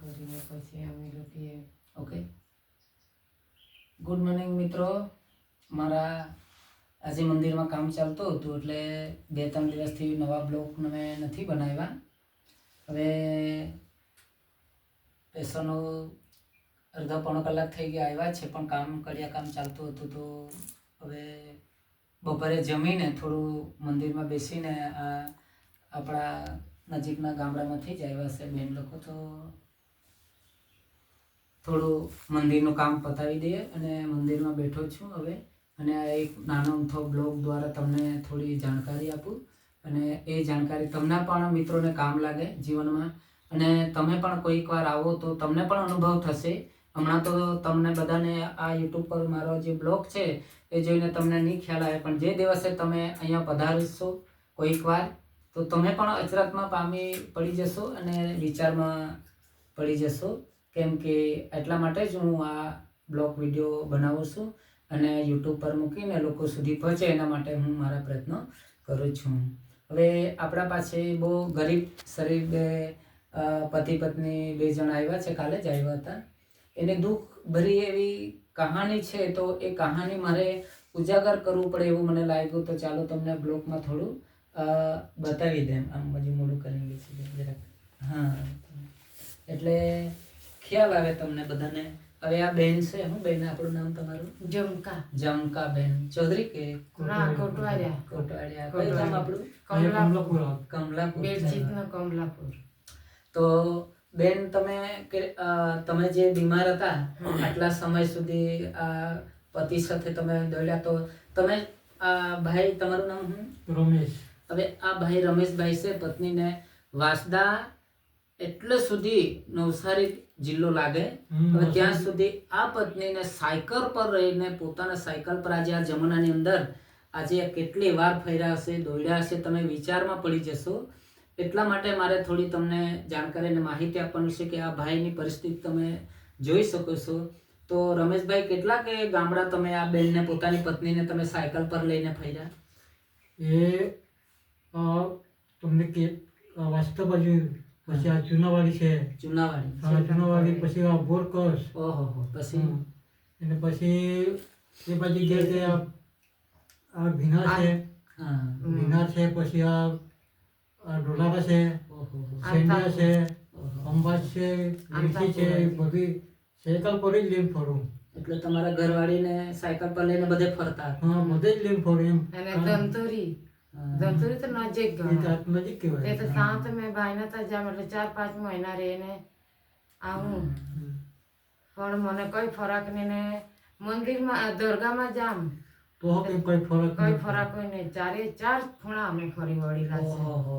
કરીને પછી અમે લોકોએ ઓકે ગુડ મોર્નિંગ મિત્રો. મારા આજે મંદિરમાં કામ ચાલતું હતું, એટલે બે ત્રણ દિવસથી નવા બ્લોક મેં નથી બનાવ્યા. હવે પેશનો અડધો પોણો કલાક થઈ ગયા આવ્યા છે, પણ કામ કર્યા કામ ચાલતું હતું, તો હવે બપોરે જમીને થોડું મંદિરમાં બેસીને આ આપણા નજીકના ગામડામાંથી જ આવ્યા છે બેન લોકો, તો થોડું મંદિરનું કામ પતાવી દઈએ અને મંદિરમાં બેઠો છું હવે. અને આ એક નાનો અમથો બ્લોગ દ્વારા તમને થોડી જાણકારી આપું. અને એ જાણકારી તમને પણ મિત્રોને કામ લાગે જીવનમાં. અને તમે પણ કોઈક વાર આવો તો તમને પણ અનુભવ થશે. હમણાં તો તમને બધાને આ યુટ્યુબ પર મારો જે બ્લોગ છે એ જોઈને તમને નહીં ખ્યાલ આવે, પણ જે દિવસે તમે અહીંયા પધારશો કોઈક વાર, તો તમે પણ અચરતમાં પામી પડી જશો અને વિચારમાં પડી જશો. કેમ કે એટલા માટે જ હું આ બ્લોગ વીડિયો બનાવું છું અને યુટ્યુબ પર મૂકીને લોકો સુધી પહોંચે એના માટે હું મારા પ્રયત્નો કરું છું. હવે આપણા પાસે બહુ ગરીબ શરીર બે પતિ પત્ની બે જણ આવ્યા છે, કાલે જ આવ્યા હતા. એને દુઃખ ભરી એવી કહાની છે તો એ કહાની મારે ઉજાગર કરવું પડે એવું મને લાગ્યું તો ચાલો તમને બ્લોગમાં થોડું બતાવી દેમ. આમ બાજુ મોડું કરી છે જરાક. હા. એટલે ખ્યાલ આવે તમને બધાને? હવે આ બેન છે હું બેન આપણું નામ તમારું? જમકા. જમકા બેન ચૌધરી કે? ના કોટવાર્યા કોટવાડિયા. કયું ગામ આપણું? કમલાપુર. કમલાપુર. બેડશીટનો કમલાપુર. તો બેન તમે તમે જે બીમાર હતા આટલા સમય સુધી આ પતિ સાથે તમે દોડ્યા તો તમે આ ભાઈ તમારું નામ હું રમેશ. હવે આ ભાઈ રમેશભાઈ છે પત્નીને વાસદા એટલે સુધી નવસારી જિલ્લો લાગે. હવે ત્યાં સુધી આ પત્નીને સાયકલ પર રહીને પોતાના સાયકલ પર આજે આ જમાનાની અંદર આજે કેટલી વાર ફર્યા હશે દોડ્યા હશે તમે વિચારમાં પડી જશો. એટલા માટે મારે થોડી તમને જાણકારી અને માહિતી આપવાની છે કે આ ભાઈની પરિસ્થિતિ તમે જોઈ શકો છો. તો રમેશભાઈ કેટલા કે ગામડા તમે આ બેનને પોતાની પત્નીને તમે સાયકલ પર લઈને ફર્યા? એ તમને કે વાસ્તવ બાજુ પછી આ ચુનાવાડી છે. જુનાવાડી હા ચુનાવાડી પછી આ બોરકસ. ઓહો હો પછી? અને પછી એ પછી જે છે આ ભીના છે. હા. ભીના છે પછી આ આ છે સેન્ડિયા છે અંબાજ છે લીમડી છે બધી સાયકલ પર જ લઈને ફરું. એટલે તમારા ઘરવાળીને સાયકલ પર લઈને બધે ફરતા? હા બધે જ લઈને ફરું એમ. અને ધંતુરી હા. ધંતુરી તો નજીક એ તો ગયો નજીક તે કહેવાય તો સાત મેં ભાઈને તો જામ એટલે ચાર પાંચ મહિના રહીને આવું. પણ મને કોઈ ફરક નહીં ને. મંદિરમાં દરગાહમાં જામ. તો હો કંઈ ફરક કોઈ. ફરક હોય નહીં. ચારે ચાર ખૂણા અમે ફરી વળેલા છે હો હો.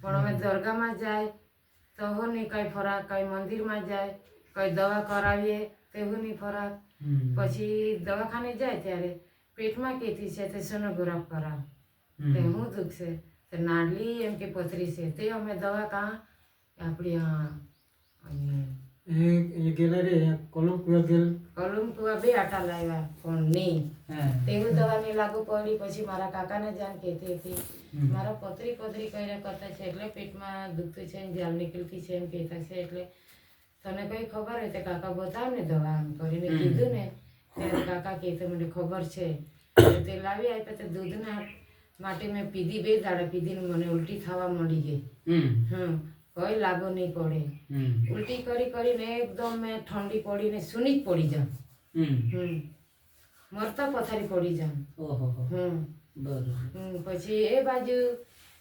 પણ અમે દરગાહમાં જાય તો હું નહીં કઈ ફરક કઈ મંદિરમાં જાય કઈ દવા કરાવીએ તેવું નહીં ફરક. પછી દવાખાને જાય ત્યારે પેટમાં કેતી છે તે સોનોગ્રાફ કરાવ. તે હમ. હું દુઃખ છે તે નાડલી એમ કે પથરી છે તે અમે દવા કાં આપણી આ અહીં એ એ ગેલા કોલમ કુવા બે આટા લાવ્યા પણ નહીં તેવું દવા નહીં લાગુ પડી પછી મારા કાકાને જાણ કહેતી હતી. મારા પતરી પથરી કર્યા કરતા છે એટલે પેટમાં દુખતું છે ને જાલ નીકળતી છે એમ કહેતા છે એટલે તને કઈ ખબર હોય તો કાકા બતાવ ને દવા એમ કરીને. કીધું ને ત્યારે કાકા કહેતો મને ખબર છે તે લાવી આપ્યા તે દૂધના માટે મેં પીધી બે દાડા પીધી મને ઉલટી થવા મળી ગઈ. હમ. કઈ લાગો નહીં પડે. ઉલટી કરી કરીને એકદમ મેં ઠંડી પડીને સૂની જ પડી જાઉં. હમ. મરતા પથારી પડી જાઉં. ઓહો. હમ. પછી એ બાજુ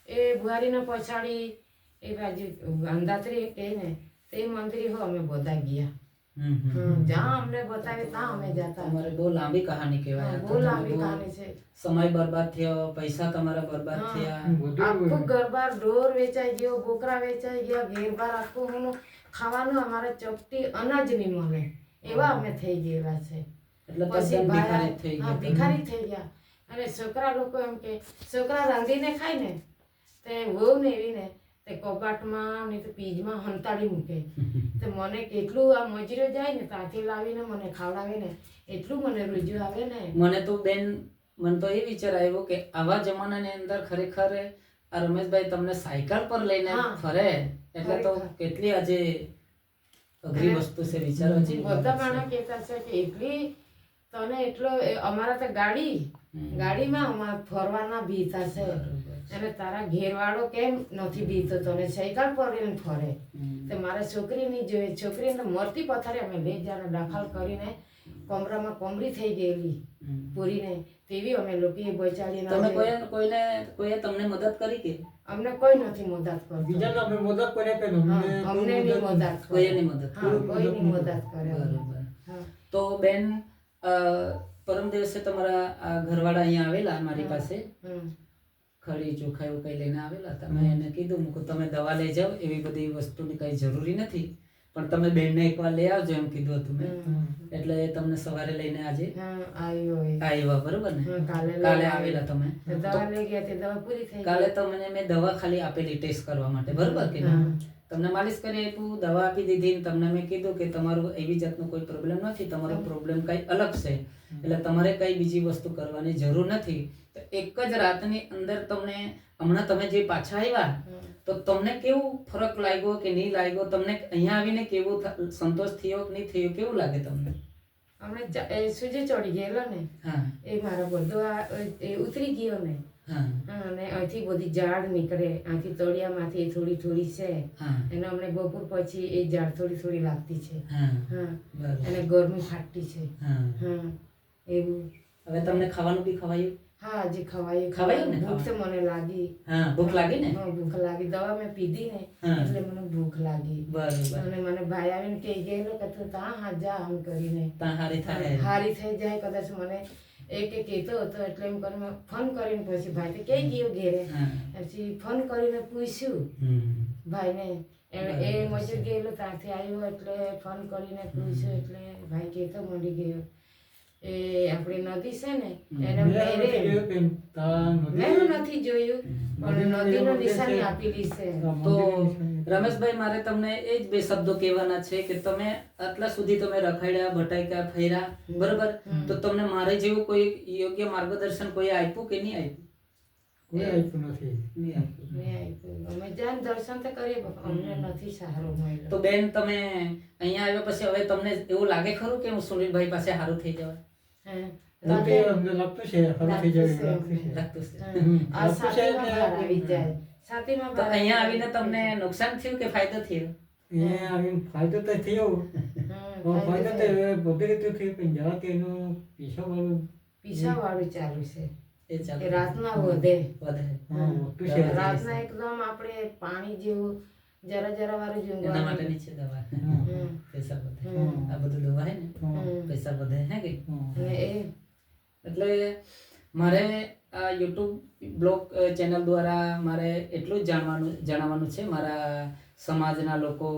એ બુહારીને પછાડી એ બાજુ અંધાત્રી કહે ને તે મંદિર હો અમે બધા ગયા. જ્યાં અમને બતાવે ત્યાં અમે જતા. તમારે બહુ લાંબી કહાની કહેવાય. બહુ લાંબી કહાની છે. સમય બરબાદ થયો પૈસા તમારા બરબાદ થયા. આખું ગરબાર ઢોર વેચાઈ ગયો બોકરા વેચાઈ ગયા ઘેરબાર આખું હું ખાવાનું અમારે ચપટી અનાજ નહીં મળે. એવા અમે થઈ ગયેલા છે. એટલે પછી તદ્દન ભિખારી થઈ ગયા ભિખારી થઈ ગયા. અને છોકરા લોકો એમ કે છોકરા રાંધીને ખાય ને? તે વહુ ને એવી ને તે કબાટમાં ને તે પીજમાં હંતાડી મૂકે. તે મને કેટલું આ મજૂરો જાય ને ત્યાંથી લાવીને મને ખવડાવે ને એટલું મને રૂજુ આવે ને. મને તો બેન મને તો એ વિચાર આવ્યો કે આવા જમાનાની અંદર ખરેખર આ રમેશભાઈ તમને સાયકલ પર લઈને ફરે એટલે તો કેટલી આજે અઘરી વસ્તુ છે વિચારો છે બધા માણસ કહેતા છે કે એટલી તને એટલો અમારા તો ગાડી ગાડીમાં અમારા ફરવાના બીતા છે. બરોબર તારા ઘેરવાળો કેમ નથી બીતો તને સાયકલ પર એને ફરે તો મારા છોકરીની જોઈએ છોકરીને મરતી પથારે અમે બે જણા દાખલ કરીને કમરામાં કમરી થઈ ગયેલી. પૂરીને. તેવી અમે લોકોએ બચાડીને તમે અમે- કોઈ કોઈને કોઈએ તમને મદદ કરી કે? અમને કોઈ નથી મદદ કરતું. બીજાને અમે મદદ કરે કે અમને ની નહીં મદદ કોઈએ ની મદદ કોઈ ની મદદ કરે. તો બેન અ, પરમ દિવસે તમારા ઘરવાળા અહીંયા આવેલા મારી પાસે. ખડી ચોખા એવું કંઈ લઈને આવેલા? હતા મેં એને કીધું મૂકું તમે દવા લઈ જાઓ એવી બધી વસ્તુની કંઈ જરૂરી નથી. પણ તમે બેનને એકવાર લઈ આવજો એમ કીધું હતું મેં. એટલે એ તમને સવારે લઈને આજે આવ્યો બરોબર ને? કાલે. આવેલા તમે. તો તે કાલે તમને મેં દવા ખાલી આપેલી ટેસ્ટ કરવા માટે બરોબર કે તમને માલિશ કરી આપ્યું દવા આપી દીધી તમને મેં કીધું કે તમારું એવી જાતનો કોઈ પ્રોબ્લેમ નથી તમારો પ્રોબ્લેમ કંઈ અલગ છે. એટલે તમારે કઈ બીજી વસ્તુ કરવાની જરૂર નથી. તો એક જ રાતની અંદર તમને હમણાં તમે જે પાછા આવ્યા તો તમને કેવું ફરક લાગ્યો કે નહીં લાગ્યો? તમને અહીંયા આવીને કેવું સંતોષ થયો કે નહીં થયો? કેવું લાગે તમને? હમણાં સૂર્ય ચડી ગયેલો ને હા. એ મારો બધો ઉતરી ગયો ને. અને અહીંથી બધી ઝાડ નીકળે આથી તળિયામાંથી થોડી થોડી છે. એને અમને બપોર પછી એ ઝાડ થોડી થોડી લાગતી છે. અને ગરમી ફાટતી છે. એવું. હવે તમને ખાવાનું બી ખવાયું? હા હજી ખવાય ખવાય ને ભૂખ તો મને લાગી. હા ભૂખ લાગી ને? હા, ભૂખ લાગી. દવા મેં પીધી ને એટલે મને ભૂખ લાગી. બરોબર. અને મને ભાઈ આવીને કે ગયેલો કે તું ત્યાં હા જા આમ કરીને. તા હારી થાય હારી થઈ જાય. કદાચ મને એક એક કહેતો હતો એટલે એમ કરીને ફોન કરીને પછી ભાઈ કે ગયો ઘેરે? પછી ફોન કરીને પૂછ્યું. ભાઈ ભાઈને. એ એ મજૂર ગયેલો ત્યાંથી આવ્યો એટલે ફોન કરીને પૂછ્યું. એટલે ભાઈ કહેતો મળી ગયો. એ આપણી નદી છે ને એને મેં નથી મેરે જોયું પણ નદીનું નિશાની આપેલી છે. તો રમેશભાઈ મારે તમને એ જ બે શબ્દો કહેવાના છે કે તમે આટલા સુધી તમે રખાડ્યા ભટાક્યા ફર્યા બરોબર? તો તમને મારે જેવું કોઈ યોગ્ય માર્ગદર્શન કોઈ આપ્યું કે નહીં આપ્યું? કોઈ આપ્યું નથી. અમે દર્શન તો કરીએ અમને નથી સારો મળ્યો. તો બેન તમે અહીંયા આવ્યા પછી હવે તમને એવું લાગે ખરું કે હું સુનિલભાઈ પાસે સારું થઈ જવાય લાગતું છે અહીંયા આવી આવીને તમને નુકસાન થયું કે ફાયદો થયો એ આવીને ફાયદો તો થયો ફાયદો તો બધી રીતે થયો પણ જરા કે એનું પીછા વાળું પીસાવાળું ચાલુ છે એ રાતના વધે વધે. રાતના એકદમ આપણે પાણી જેવું જરા જરા વાળું એના ઊંઘવાનું. માટે નીચે દવા. પૈસા બધે. આ બધું દવા હે ને. પૈસા બધે હે કે? અને એ. એટલે મારે આ યુટ્યુબ બ્લોગ ચેનલ દ્વારા મારે એટલું જ જાણવાનું જણાવવાનું છે. મારા સમાજના લોકો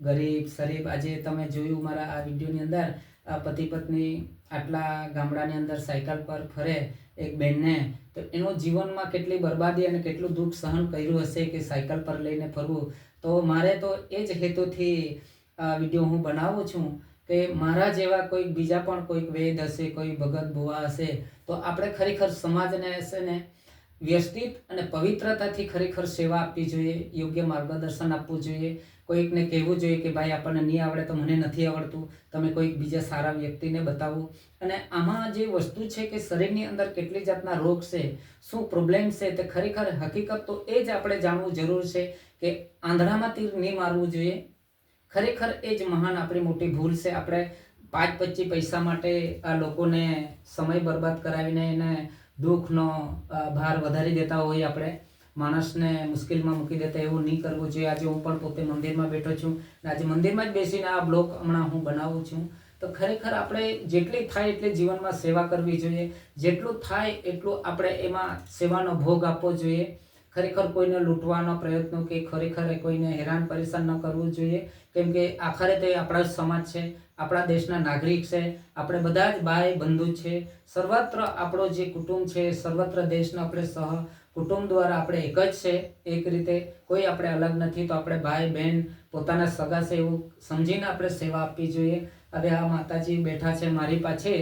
ગરીબ શરીફ આજે તમે જોયું મારા આ વિડીયોની અંદર આ પતિ પત્ની આટલા ગામડાની અંદર સાયકલ પર ફરે એક બેનને તો એનો જીવનમાં કેટલી બરબાદી અને કેટલું દુઃખ સહન કર્યું હશે કે સાયકલ પર લઈને ફરવું? તો મારે તો એ જ હેતુથી આ વીડિયો હું બનાવું છું કે મારા જેવા કોઈક બીજા પણ કોઈક વેદ હશે, કોઈ ભગત બુવા હશે, તો આપણે ખરેખર સમાજને હશે ને વ્યવસ્થિત અને પવિત્રતાથી ખરેખર સેવા આપવી જોઈએ, યોગ્ય માર્ગદર્શન આપવું જોઈએ. કોઈકને કહેવું જોઈએ કે ભાઈ આપણને નહીં આવડે તો મને નથી આવડતું. તમે કોઈક બીજા સારા વ્યક્તિને બતાવો. અને આમાં જે વસ્તુ છે કે શરીરની અંદર કેટલી જાતના રોગ છે, શું પ્રોબ્લેમ છે તે ખરેખર હકીકત તો એ જ આપણે જાણવું જરૂર છે કે આંધળામાં તીર નહીં મારવું જોઈએ. ખરેખર એ જ મહાન આપણી મોટી ભૂલ છે. આપણે પાંચ પચીસ પૈસા માટે આ લોકોને સમય બરબાદ કરાવીને એને દુઃખનો ભાર વધારી દેતા હોય આપણે. માણસને મુશ્કેલમાં મૂકી દેતા એવું નહીં કરવું જોઈએ. આજે હું પણ પોતે મંદિરમાં બેઠો છું આજે મંદિરમાં જ બેસીને આ બ્લોગ હમણાં હું બનાવું છું. તો ખરેખર આપણે જેટલી થાય એટલી જીવનમાં સેવા કરવી જોઈએ. જેટલું થાય એટલું આપણે એમાં સેવાનો ભોગ આપવો જોઈએ. ખરેખર કોઈને લૂંટવાનો પ્રયત્ન કે ખરેખર કોઈને હેરાન પરેશાન ન કરવું જોઈએ. કેમ કે આખરે તે આપણા જ સમાજ છે, આપણા દેશના નાગરિક છે, આપણે બધા જ ભાઈ બંધુ છે. સર્વત્ર આપણો જે કુટુંબ છે, સર્વત્ર દેશનો આપણે સહ કુટુંબ દ્વારા આપણે એક જ છે, એક રીતે કોઈ આપણે અલગ નથી, તો આપણે ભાઈ બહેન પોતાના સગા છે એવું સમજીને આપણે સેવા આપવી જોઈએ. હવે આ માતાજી બેઠા છે મારી પાસે.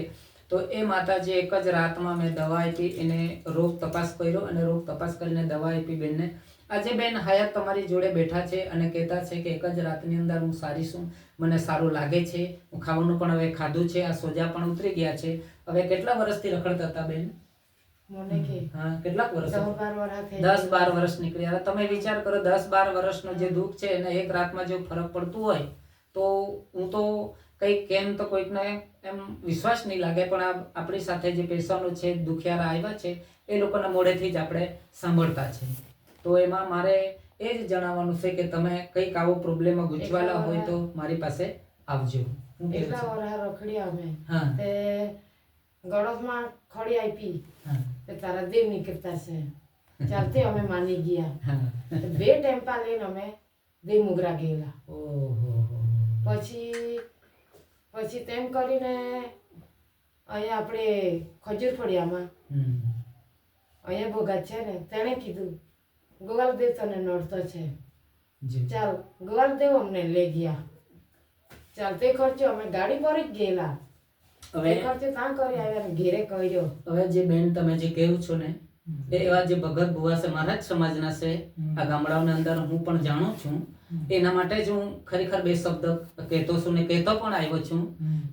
તો એ માતાજી એક જ રાતમાં મેં દવા આપી એને રોગ તપાસ કર્યો અને રોગ તપાસ કરીને દવા આપી બેનને. આજે બેન હયાત તમારી જોડે બેઠા છે અને કહેતા છે કે એક જ રાતની અંદર હું સારી છું મને સારું લાગે છે હું ખાવાનું પણ હવે ખાધું છે આ સોજા પણ ઉતરી ગયા છે. હવે કેટલા વર્ષથી રખડતા હતા બેન? હા કેટલાક વર્ષ દસ બાર વર્ષ નીકળ્યા. તમે વિચાર કરો દસ બાર વર્ષનો જે દુઃખ છે એને એક રાતમાં જો ફરક પડતું હોય તો હું તો કંઈક કેમ તો કોઈકને એમ વિશ્વાસ નહીં લાગે પણ આ આપણી સાથે જે પેશન્ટો છે દુખિયારા આવ્યા છે એ લોકોના મોઢેથી જ આપણે સાંભળતા છે. તો એમાં મારે એ જ જણાવવાનું છે કે તમે કંઈક આવો પ્રોબ્લેમમાં ગૂંચવાલા હોય તો મારી પાસે આવજો. એટલા વરા રખડ્યા અમે. હા. તે ગળોસમાં ખડી આપી. તે તારા દેવ નીકળતા છે. ચાલતી અમે માની ગયા. બે ટેમ્પા લઈને અમે દેવ મુગરા ગયેલા. ઓહો. પછી પછી તેમ કરીને અહીંયા આપણે ખજૂર ફળિયામાં અહીંયા ભોગા છે ને તેણે કીધું ગોવાલદેવ તને નડતો છે. ચાલ ગોવાલદેવ અમને લઈ ગયા. ચાલ તે ખર્ચો અમે ગાડી પર જ ગયેલા. હવે ખર્ચો ત્યાં કરી આવ્યા ઘેરે કર્યો. હવે જે બેન તમે જે કહ્યું છો ને એવા જે ભગત ભુવા છે મારા જ સમાજના છે આ ગામડાઓની અંદર હું પણ જાણું છું. એના માટે જ હું ખરેખર બે શબ્દ કહેતો છું ને કહેતો પણ આવ્યો છું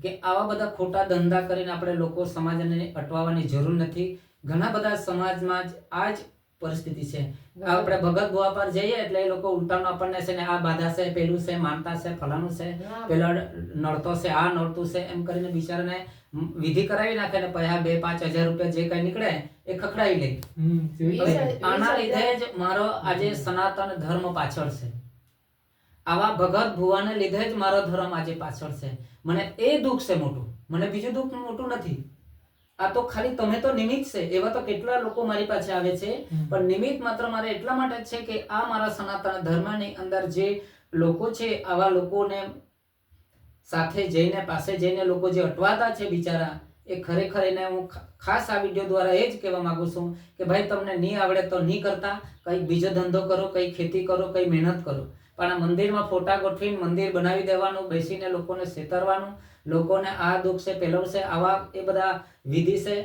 કે આવા બધા ખોટા ધંધા કરીને આપણે લોકો સમાજને અટવાવાની જરૂર નથી. ઘણા બધા સમાજમાં જ આ જ પરિસ્થિતિ છે. આપણે ભગત ગોવા પર જઈએ એટલે એ લોકો ઉલટાનું આપણને છે ને આ બાધા છે પેલું છે માનતા છે ફલાનું છે પેલો નડતો છે આ નડતું છે એમ કરીને બિચારાને વિધિ કરાવી નાખે ને પછી બે પાંચ હજાર રૂપિયા જે કઈ નીકળે એ ખખડાવી લે. આના લીધે જ મારો આજે સનાતન ધર્મ પાછળ છે. આવા ભગત ભુવાને લીધે જ મારો ધર્મ આજે પાછળ છે. મને એ દુઃખ છે મોટું. મને બીજું દુઃખ મોટું નથી. આ તો ખાલી તમે તો નિમિત્ત છે. એવા તો કેટલા લોકો મારી પાસે આવે છે. પણ નિમિત્ત માત્ર મારે એટલા માટે છે કે આ મારા સનાતન ધર્મની અંદર જે લોકો છે આવા લોકોને સાથે જઈને પાસે જઈને લોકો જે અટવાતા છે બિચારા એ ખરેખર એને હું ખાસ આ વીડિયો દ્વારા એ જ કહેવા માંગુ છું કે ભાઈ તમને નહીં આવડે તો નહીં કરતા. કંઈક બીજો ધંધો કરો કંઈ ખેતી કરો કંઈ મહેનત કરો. પણ આ મંદિરમાં ફોટા ગોઠવીને મંદિર બનાવી દેવાનું બેસીને લોકોને છેતરવાનું લોકોને આ દુઃખ છે પેલો છે આવા એ બધા વિધિ છે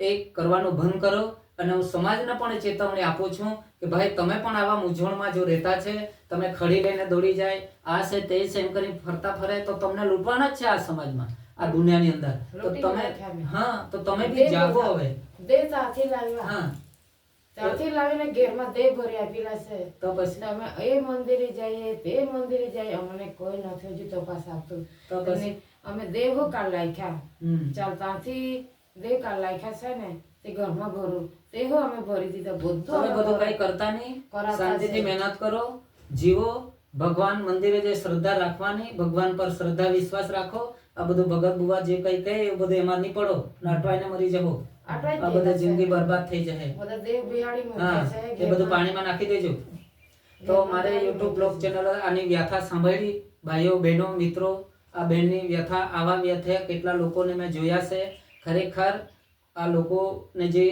એ કરવાનું બંધ કરો. અને હું સમાજને પણ ચેતવણી આપું છું કે ભાઈ તમે પણ આવા મૂંઝવણમાં જો રહેતા છે તમે ખડી લઈને દોડી જાય આ છે તે છે એમ કરીને ફરતા ફરે તો તમને લૂંટવાના જ છે આ સમાજમાં આ દુનિયાની અંદર. તો તમે હા તો તમે બી જાગો હવે. દેવ સાથે લાવ્યા હા. ત્યાંથી લાવીને ઘેરમાં દેવ ભરી આપેલા છે તો પછી? અમે એ મંદિરે જઈએ તે મંદિરે જઈએ અમને કોઈ નથી હજુ તપાસ આપતું. તો પછી? અમે દેહો કાલ લાખ્યા ચાલ ત્યાંથી દેવ કાલ લાખ્યા છે ને તે ઘરમાં ભરું. તે હો અમે ભરી દીધા બધું અમે બધું કઈ કરતા નહીં? શાંતિથી મહેનત કરો જીવો ભગવાન મંદિરે જે શ્રદ્ધા રાખવાની ભગવાન પર શ્રદ્ધા વિશ્વાસ રાખો આ બધું ભગત બુવા જે કઈ કહે એ બધું એમાં નહીં પડો નટવાઈને મરી જવો. આ બધા જિંદગી બરબાદ થઈ જશે. બધા દેહ બિહાડી હા છે એ બધું પાણીમાં નાખી દેજો. તો મારે YouTube બ્લોગ ચેનલ આની વ્યથા સાંભળી. ભાઈઓ બહેનો મિત્રો આ બહેનની વ્યથા આવા વ્યથા કેટલા લોકોને મેં જોયા છે. ખરેખર આ લોકોને જે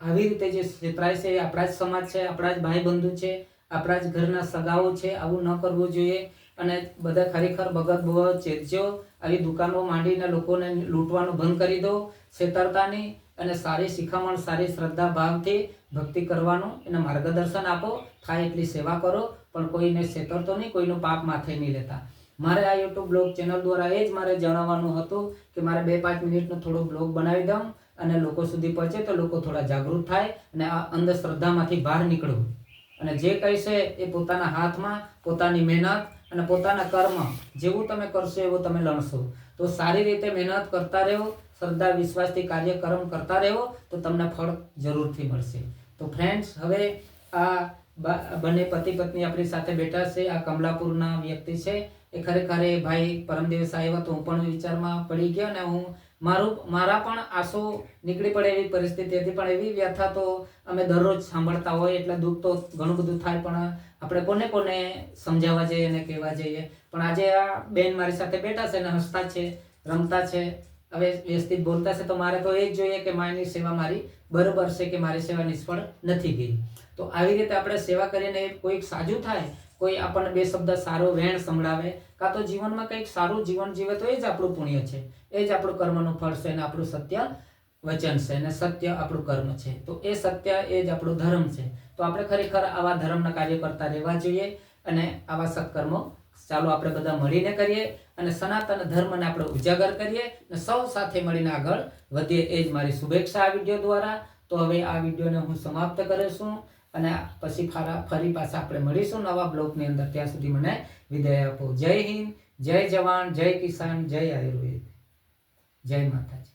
આવી રીતે જે છેતરાય છે એ આપણા જ સમાજ છે આપણા જ ભાઈ બંધુ છે આપણા જ ઘરના સગાઓ છે આવું ન કરવું જોઈએ. અને બધા ખરેખર ભગત ભુવા ચેતજો. આવી દુકાનો માંડીને લોકોને લૂંટવાનું બંધ કરી દો. છેતરતાની અને સારી શિખામણ, સારી શ્રદ્ધા ભાવથી ભક્તિ કરવાનું એને માર્ગદર્શન આપો, થાય એટલી સેવા કરો, પણ કોઈને છેતરતો નહીં, કોઈનું પાપ માથે નહીં લેતા. મારે આ યુટ્યુબ બ્લોગ ચેનલ દ્વારા એ જ મારે જણાવવાનું હતું કે મારે બે પાંચ મિનિટનો થોડો બ્લોગ બનાવી દઉં અને લોકો સુધી પહોંચે તો લોકો થોડા જાગૃત થાય અને આ અંધશ્રદ્ધામાંથી બહાર નીકળવું. અને જે કહેશે એ પોતાના હાથમાં, પોતાની મહેનત અને પોતાના કર્મ, જેવું તમે કરશો એવું તમે લણશો. તો સારી રીતે મહેનત કરતા રહો શ્રદ્ધા, વિશ્વાસથી કાર્યક્રમ કરતા રહો તો તમને ફળ જરૂરથી મળશે. તો ફ્રેન્ડ્સ હવે આ બંને પતિ પત્ની આપણી સાથે બેઠા છે. આ કમલાપુરના વ્યક્તિ છે. એ ખરેખર એ ભાઈ પરમ દિવસ હતો. હું પણ વિચારમાં પડી ગયો અને હું મારું, મારા પણ આંસુ નીકળી પડે એવી પરિસ્થિતિ હતી. પણ એવી વ્યથા તો અમે દરરોજ સાંભળતા હોય, એટલે દુઃખ તો ઘણું બધું થાય, પણ આપણે કોને કોને સમજાવવા જઈએ અને કહેવા જઈએ. પણ આજે આ બેન મારી સાથે બેઠા છે અને હસતા છે, રમતા છે. હવે વ્યવસ્થિત બોલતા છે તો મારે તો એ જ જોઈએ કે માની સેવા મારી બરોબર છે કે મારી સેવા નિષ્ફળ નથી ગઈ. તો આવી રીતે આપણે સેવા કરીને કોઈક સાજું થાય, કોઈ આપણને બે શબ્દ સારો વેણ સંભળાવે, કાં તો જીવનમાં કંઈક સારું જીવન જીવે તો એ જ આપણું પુણ્ય છે. એ જ આપણું કર્મનું ફળ છે અને આપણું સત્ય વચન છે અને સત્ય આપણું કર્મ છે. તો એ સત્ય એ જ આપણું ધર્મ છે. તો આપણે ખરેખર આવા ધર્મના કાર્ય કરતા રહેવા જોઈએ અને આવા સત્કર્મો ચાલો આપણે બધા મળીને કરીએ. અને સનાતન ધર્મને આપણે ઉજાગર કરીએ અને સૌ સાથે મળીને આગળ વધીએ. એ જ મારી શુભેચ્છા આ વીડિયો દ્વારા. તો હવે આ વિડીયોને હું સમાપ્ત કરું છું અને પછી ફરા, ફરી પાછા આપણે મળીશું નવા બ્લોગની અંદર. ત્યાં સુધી મને વિદાય આપો. જય હિન્દ, જય જવાન, જય કિસાન, જય આયુર્વેદ. જય માતાજી.